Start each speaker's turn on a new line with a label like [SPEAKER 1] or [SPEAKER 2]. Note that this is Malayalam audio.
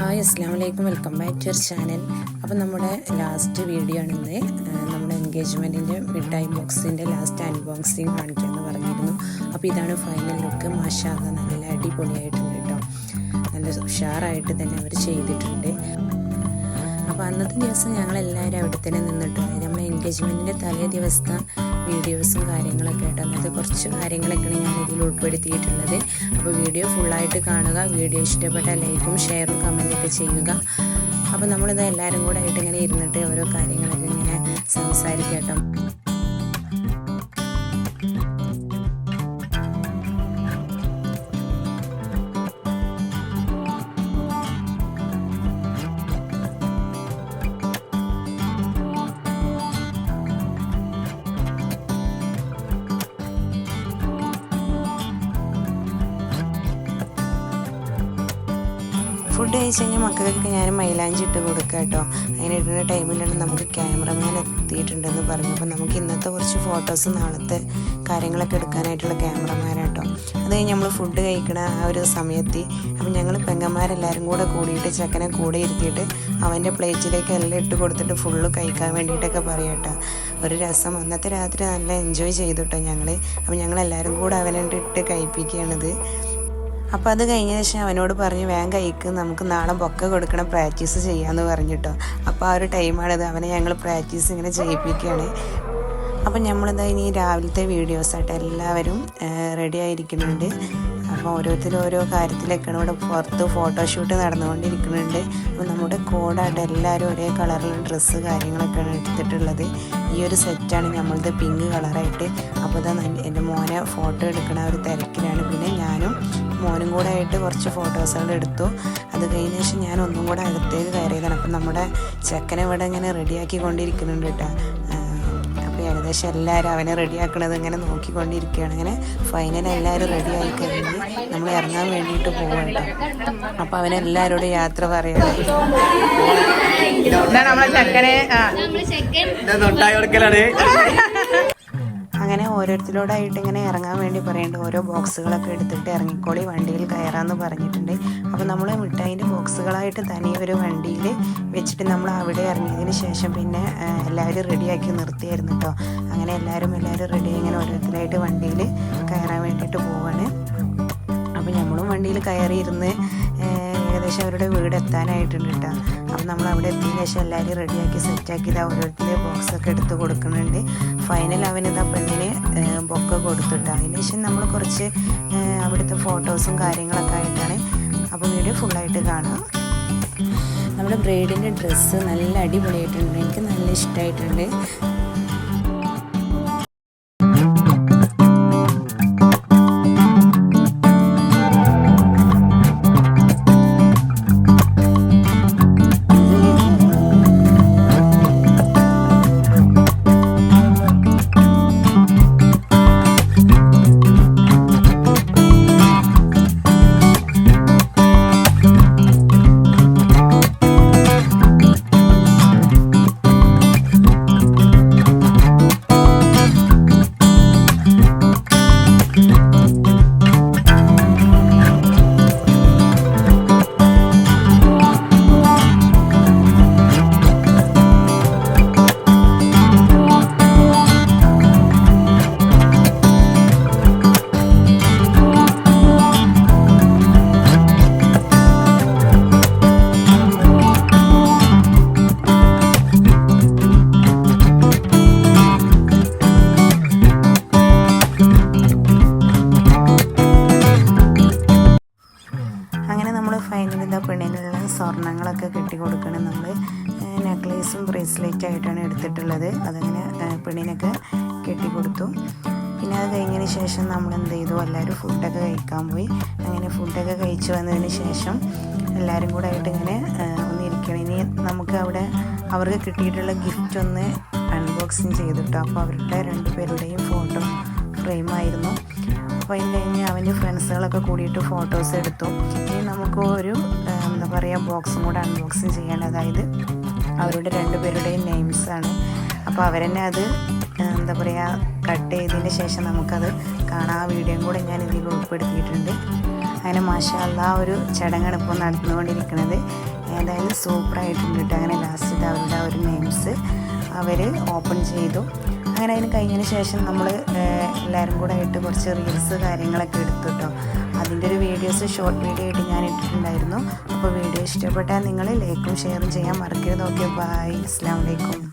[SPEAKER 1] ഹായ് അസ്സാം വലൈക്കും welcome back to your channel. അപ്പം നമ്മുടെ ലാസ്റ്റ് വീഡിയോ ആണ് ഇന്ന്. നമ്മുടെ എൻഗേജ്മെന്റിന്റെ മിഠായി ബോക്സിന്റെ ലാസ്റ്റ് അൺബോക്സിങ് കാണിക്കാമെന്ന് പറഞ്ഞിരുന്നു. അപ്പോൾ ഇതാണ് ഫൈനൽ ലുക്ക് മാഷാല്ല നല്ല അടിപൊളിയായിട്ടുണ്ട് കേട്ടോ. നല്ല ഉഷാറായിട്ട് തന്നെ അവർ ചെയ്തിട്ടുണ്ട്. അപ്പോൾ അന്നത്തെ ദിവസം ഞങ്ങളെല്ലാവരും അവിടെ തന്നെ നിന്നിട്ടുണ്ട്. നമ്മുടെ എൻഗേജ്മെന്റിന്റെ തലേ ദിവസത്തെ വീഡിയോസും കാര്യങ്ങളൊക്കെ ആയിട്ട് അന്നത്തെ കുറച്ച് കാര്യങ്ങളൊക്കെയാണ് ഞാൻ ഇതിൽ ഉൾപ്പെടുത്തിയിട്ടുള്ളത്. അപ്പോൾ വീഡിയോ ഫുള്ളായിട്ട് കാണുക വീഡിയോ ഇഷ്ടപ്പെട്ട ലൈക്കും ഷെയറും കമന്റൊക്കെ ചെയ്യുക. അപ്പോൾ നമ്മളിത് എല്ലാവരും കൂടെ ആയിട്ട് ഇങ്ങനെ ഇരുന്നിട്ട് ഓരോ കാര്യങ്ങളൊക്കെ ഇങ്ങനെ സംസാരിക്കാം ഫുഡ് കഴിച്ച് കഴിഞ്ഞാൽ മക്കൾക്ക് ഞാൻ മൈലാഞ്ചി ഇട്ട് കൊടുക്കുക കേട്ടോ. അങ്ങനെ ഇടുന്ന ടൈമിലാണ് നമുക്ക് ക്യാമറമാൻ എത്തിയിട്ടുണ്ടെന്ന് പറഞ്ഞു. അപ്പോൾ നമുക്ക് ഇന്നത്തെ കുറച്ച് ഫോട്ടോസ് നാളത്തെ കാര്യങ്ങളൊക്കെ എടുക്കാനായിട്ടുള്ള ക്യാമറമാരാട്ടോ അത് കഴിഞ്ഞ് നമ്മൾ ഫുഡ് കഴിക്കണ ആ ഒരു സമയത്ത് അപ്പം ഞങ്ങൾ പെങ്ങന്മാരെല്ലാവരും കൂടെ കൂടിയിട്ട് ചെക്കനെ കൂടെ ഇരുത്തിയിട്ട് അവന്റെ പ്ലേറ്റിലേക്ക് എല്ലാം ഇട്ട് കൊടുത്തിട്ട് ഫുള്ള് കഴിക്കാൻ വേണ്ടിയിട്ടൊക്കെ പറയട്ടെ ഒരു രസം. അന്നത്തെ രാത്രി നല്ല എൻജോയ് ചെയ്തു കേട്ടോ ഞങ്ങൾ അപ്പം ഞങ്ങളെല്ലാവരും കൂടെ അവനെ ഇട്ട് കഴിപ്പിക്കുകയാണിത്. അപ്പോൾ അത് കഴിഞ്ഞ ശേഷം അവനോട് പറഞ്ഞ് വേഗം കഴിക്ക് നമുക്ക് നാളെ ബൊക്ക കൊടുക്കണം പ്രാക്ടീസ് ചെയ്യാമെന്ന് പറഞ്ഞിട്ടോ. അപ്പോൾ ആ ഒരു ടൈമാണിത് അവനെ ഞങ്ങൾ പ്രാക്ടീസ് ഇങ്ങനെ ചെയ്യിപ്പിക്കുകയാണ്. അപ്പം നമ്മളിതാ ഇനി രാവിലത്തെ വീഡിയോസായിട്ട് എല്ലാവരും റെഡി ആയിരിക്കുന്നുണ്ട്. അപ്പോൾ ഓരോരുത്തരും ഓരോ കാര്യത്തിലൊക്കെയാണ് ഇവിടെ പുറത്ത് ഫോട്ടോഷൂട്ട് നടന്നുകൊണ്ടിരിക്കുന്നുണ്ട്. അപ്പോൾ നമ്മുടെ കോഡായിട്ട് എല്ലാവരും ഒരേ കളറിലുള്ള ഡ്രസ്സ് കാര്യങ്ങളൊക്കെയാണ് എടുത്തിട്ടുള്ളത്. ഈ ഒരു സെറ്റാണ് നമ്മളത് പിങ്ക് കളറായിട്ട്. അപ്പോൾ ഇതാ എന്റെ മോനെ ഫോട്ടോ എടുക്കണ ഒരു തിരക്കിലാണ്. പിന്നെ ഞാനും മോനും കൂടെ ആയിട്ട് കുറച്ച് ഫോട്ടോസുകൾ എടുത്തു. അത് കഴിഞ്ഞ ശേഷം ഞാൻ ഒന്നും കൂടെ അകത്തേക്ക് കയറിയതാണ്. അപ്പം നമ്മുടെ ചെക്കനെ ഇവിടെ ഇങ്ങനെ റെഡിയാക്കി കൊണ്ടിരിക്കുന്നുണ്ട് കേട്ടോ. ഏകദേശം എല്ലാവരും അവനെ റെഡിയാക്കണത് ഇങ്ങനെ നോക്കിക്കൊണ്ടിരിക്കുകയാണ്. അങ്ങനെ ഫൈനൽ എല്ലാവരും റെഡിയായി കഴിഞ്ഞ് നമ്മൾ ഇറങ്ങാൻ വേണ്ടിയിട്ട് പോകണ്ട അപ്പം അവനെല്ലാവരോട് യാത്ര പറയണം
[SPEAKER 2] നമ്മളെ ചെക്കനെ. തൊട്ടായി കൊടുക്കലാണ്.
[SPEAKER 1] അങ്ങനെ ഓരോരുത്തരോടായിട്ട് ഇങ്ങനെ ഇറങ്ങാൻ വേണ്ടി പറയുന്നുണ്ട് ഓരോ ബോക്സുകളൊക്കെ എടുത്തിട്ട് ഇറങ്ങിക്കോളി വണ്ടിയിൽ കയറാമെന്ന് പറഞ്ഞിട്ടുണ്ട്. അപ്പോൾ നമ്മൾ മിഠായിന്റെ ബോക്സുകളായിട്ട് തനിയെ ഒരു വണ്ടിയിൽ വെച്ചിട്ട് നമ്മൾ അവിടെ ഇറങ്ങിയതിന് ശേഷം പിന്നെ എല്ലാവരും റെഡിയാക്കി നിർത്തിയായിരുന്നു കേട്ടോ അങ്ങനെ എല്ലാവരും എല്ലാവരും റെഡി ഇങ്ങനെ ഓരോരുത്തരായിട്ട് വണ്ടിയിൽ കയറാൻ വേണ്ടിയിട്ട് പോവാണ്. അപ്പോൾ നമ്മളും വണ്ടിയിൽ കയറിയിരുന്ന് ഏകദേശം അവരുടെ വീട് എത്താനായിട്ടുണ്ട് കേട്ടോ. അപ്പം നമ്മൾ അവിടെ എത്തിയതിന് ശേഷം എല്ലാവരും റെഡിയാക്കി സെറ്റാക്കി ഇതാ ഓരോരുത്തരെ ബോക്സൊക്കെ എടുത്ത് കൊടുക്കുന്നുണ്ട്. ഫൈനൽ അവനിതാ പെണ്ണിന് ബൊക്കെ കൊടുത്തിട്ട് അതിന് ശേഷം നമ്മൾ കുറച്ച് അവിടുത്തെ ഫോട്ടോസും കാര്യങ്ങളൊക്കെ ആയിട്ടാണ് അപ്പോൾ വീഡിയോ ഫുള്ളായിട്ട് കാണാം നമ്മുടെ ബ്രൈഡിന്റെ ഡ്രസ്സ് നല്ല അടിപൊളിയായിട്ടുണ്ട്. എനിക്ക് നല്ല ഇഷ്ടമായിട്ടുണ്ട് സ്വർണങ്ങളൊക്കെ കെട്ടി കൊടുക്കണം നമ്മൾ. നെക്ലേസും ബ്രേസ്ലെറ്റ് ആയിട്ടാണ് എടുത്തിട്ടുള്ളത്. അതങ്ങനെ പെണ്ണിനൊക്കെ കെട്ടി കൊടുത്തു. പിന്നെ അത് കഴിഞ്ഞതിന് ശേഷം നമ്മൾ എന്ത് ചെയ്തു? എല്ലാവരും ഫുഡൊക്കെ കഴിക്കാൻ പോയി. അങ്ങനെ ഫുഡൊക്കെ കഴിച്ച് വന്നതിന് ശേഷം എല്ലാവരും കൂടെ ആയിട്ട് ഇങ്ങനെ ഒന്നിരിക്കണം. ഇനി നമുക്ക് അവിടെ അവർക്ക് കിട്ടിയിട്ടുള്ള ഗിഫ്റ്റ് ഒന്ന് അൺബോക്സിങ് ചെയ്തിട്ടു? അപ്പോൾ അവരുടെ രണ്ടുപേരുടെയും ഫോട്ടോ ഫ്രെയിമായിരുന്നു. അതിന് കഴിഞ്ഞ് അവന്റെ ഫ്രണ്ട്സുകളൊക്കെ കൂടിയിട്ട് ഫോട്ടോസ് എടുത്തു. ഇനി നമുക്ക് ഒരു എന്താ പറയുക ബോക്സും കൂടെ അൺബോക്സ് ചെയ്യാണ് അതായത് അവരുടെ രണ്ടുപേരുടെയും നെയിംസാണ് അപ്പോൾ അവരെന്നെ അത് എന്താ പറയുക കട്ട് ചെയ്തതിന് ശേഷം നമുക്കത് കാണാൻ ആ വീഡിയോയും കൂടെ ഞാൻ ഇതിൽ ഉൾപ്പെടുത്തിയിട്ടുണ്ട്. അങ്ങനെ മാഷാല്ല ഒരു ചടങ്ങാണ് ഇപ്പോൾ നടന്നുകൊണ്ടിരിക്കുന്നത്. ഏതായാലും സൂപ്പറായിട്ടുണ്ട് കേട്ടോ അങ്ങനെ ലാസ്റ്റ് അവരുടെ ആ ഒരു നെയിംസ് അവർ ഓപ്പൺ ചെയ്തു. അങ്ങനെ അതിന് കഴിഞ്ഞതിന് ശേഷം നമ്മൾ എല്ലാവരും കൂടെ ആയിട്ട് കുറച്ച് റീൽസ് കാര്യങ്ങളൊക്കെ എടുത്തു കേട്ടോ അതിന്റെ ഒരു വീഡിയോസ് ഷോർട്ട് വീഡിയോ ആയിട്ട് ഞാൻ ഇട്ടിട്ടുണ്ടായിരുന്നു. അപ്പോൾ വീഡിയോ ഇഷ്ടപ്പെട്ടാൽ നിങ്ങൾ ലൈക്കും ഷെയറും ചെയ്യാൻ മറക്കരുത്. ഓക്കെ ബൈ അസ്സാം വലൈക്കും